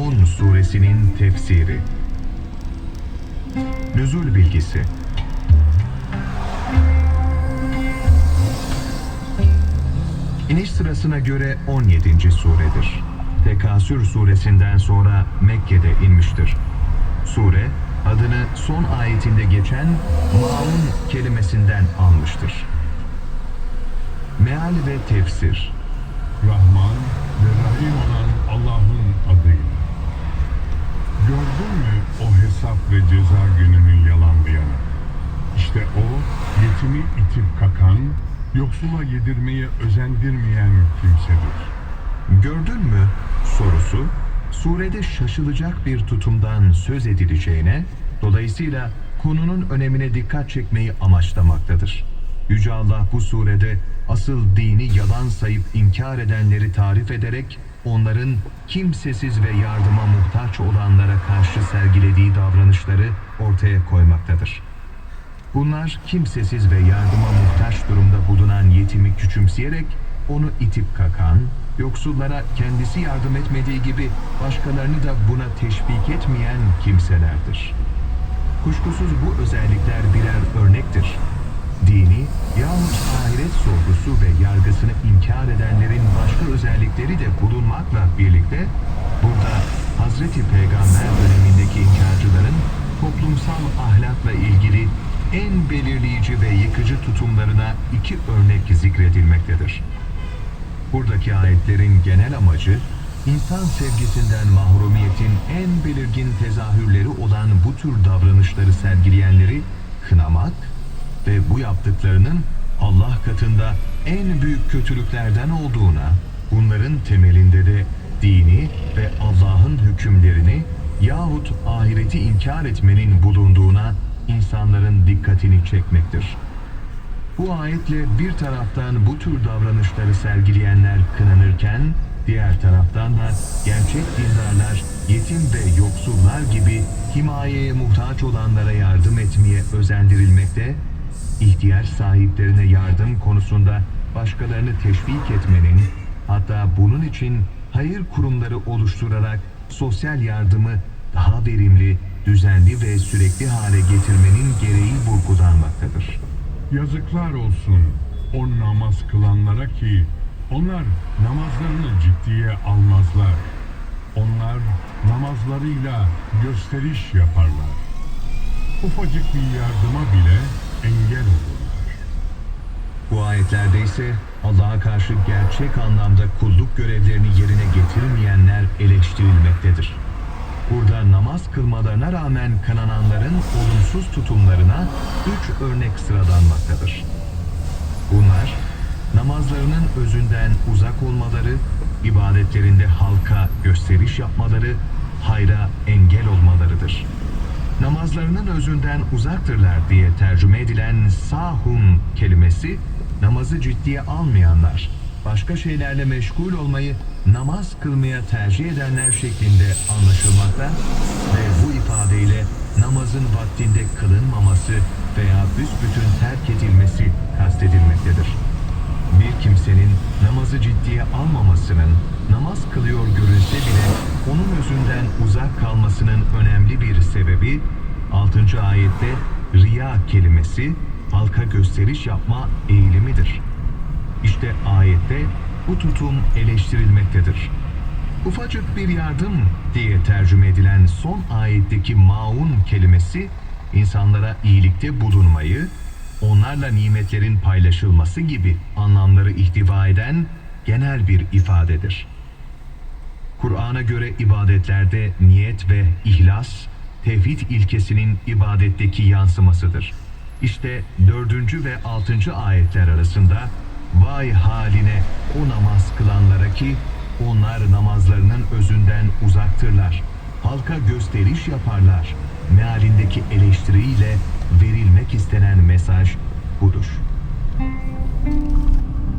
Maun suresinin tefsiri Nüzul bilgisi İniş sırasına göre 17. suredir. Tekasür suresinden sonra Mekke'de inmiştir. Sure adını son ayetinde geçen Maun kelimesinden almıştır. Meal ve tefsir Rahman ve Rahim olan Allah'ın adıyla. Gördün mü o hesap ve ceza gününün yalanlayanı? İşte o yetimi itip kakan, yoksula yedirmeye özendirmeyen kimsedir. Gördün mü sorusu surede şaşılacak bir tutumdan söz edileceğine dolayısıyla konunun önemine dikkat çekmeyi amaçlamaktadır. Yüce Allah bu surede asıl dini yalan sayıp inkar edenleri tarif ederek onların kimsesiz ve yardıma muhtaç olanlara karşı sergilediği davranışları ortaya koymaktadır. Bunlar kimsesiz ve yardıma muhtaç durumda bulunan yetimi küçümseyerek onu itip kakan, yoksullara kendisi yardım etmediği gibi başkalarını da buna teşvik etmeyen kimselerdir. Kuşkusuz bu özellikler birer örnektir. Dini yahut ahiret sorgusu ve yargısını inkar edenlerin özellikleri de bulunmakla birlikte burada Hazreti Peygamber dönemindeki inkarcıların toplumsal ahlakla ilgili en belirleyici ve yıkıcı tutumlarına iki örnek zikredilmektedir. Buradaki ayetlerin genel amacı, insan sevgisinden mahrumiyetin en belirgin tezahürleri olan bu tür davranışları sergileyenleri kınamak ve bu yaptıklarının Allah katında en büyük kötülüklerden olduğuna, bunların temelinde de dini ve Allah'ın hükümlerini yahut ahireti inkar etmenin bulunduğuna insanların dikkatini çekmektir. Bu ayetle bir taraftan bu tür davranışları sergileyenler kınanırken, diğer taraftan da gerçek dindarlar, yetim ve yoksullar gibi himayeye muhtaç olanlara yardım etmeye özendirilmekte, ihtiyaç sahiplerine yardım konusunda başkalarını teşvik etmenin, hatta bunun için hayır kurumları oluşturarak sosyal yardımı daha verimli, düzenli ve sürekli hale getirmenin gereği vurgulanmaktadır. Yazıklar olsun o namaz kılanlara ki onlar namazlarını ciddiye almazlar. Onlar namazlarıyla gösteriş yaparlar. Ufacık bir yardıma bile engel olurlar. Bu ayetlerde ise Allah'a karşı gerçek anlamda kulluk görevlerini yerine getirmeyenler eleştirilmektedir. Burada namaz kılmalarına rağmen kınananların olumsuz tutumlarına üç örnek sıralanmaktadır. Bunlar, namazlarının özünden uzak olmaları, ibadetlerinde halka gösteriş yapmaları, hayra engel olmalarıdır. Namazlarının özünden uzaktırlar diye tercüme edilen sahun kelimesi, namazı ciddiye almayanlar, başka şeylerle meşgul olmayı namaz kılmaya tercih edenler şeklinde anlaşılmakta ve bu ifadeyle namazın vaktinde kılınmaması veya büsbütün terk edilmesi kastedilmektedir. Bir kimsenin namazı ciddiye almamasının, namaz kılıyor görülse bile onun özünden uzak kalmasının önemli sebebi 6. ayette riya kelimesi halka gösteriş yapma eğilimidir. İşte ayette bu tutum eleştirilmektedir. Ufacık bir yardım diye tercüme edilen son ayetteki maun kelimesi insanlara iyilikte bulunmayı, onlarla nimetlerin paylaşılması gibi anlamları ihtiva eden genel bir ifadedir. Kur'an'a göre ibadetlerde niyet ve ihlas, tevhid ilkesinin ibadetteki yansımasıdır. İşte dördüncü ve altıncı ayetler arasında vay haline o namaz kılanlara ki onlar namazlarının özünden uzaktırlar. Halka gösteriş yaparlar. Mealindeki eleştiriyle verilmek istenen mesaj budur.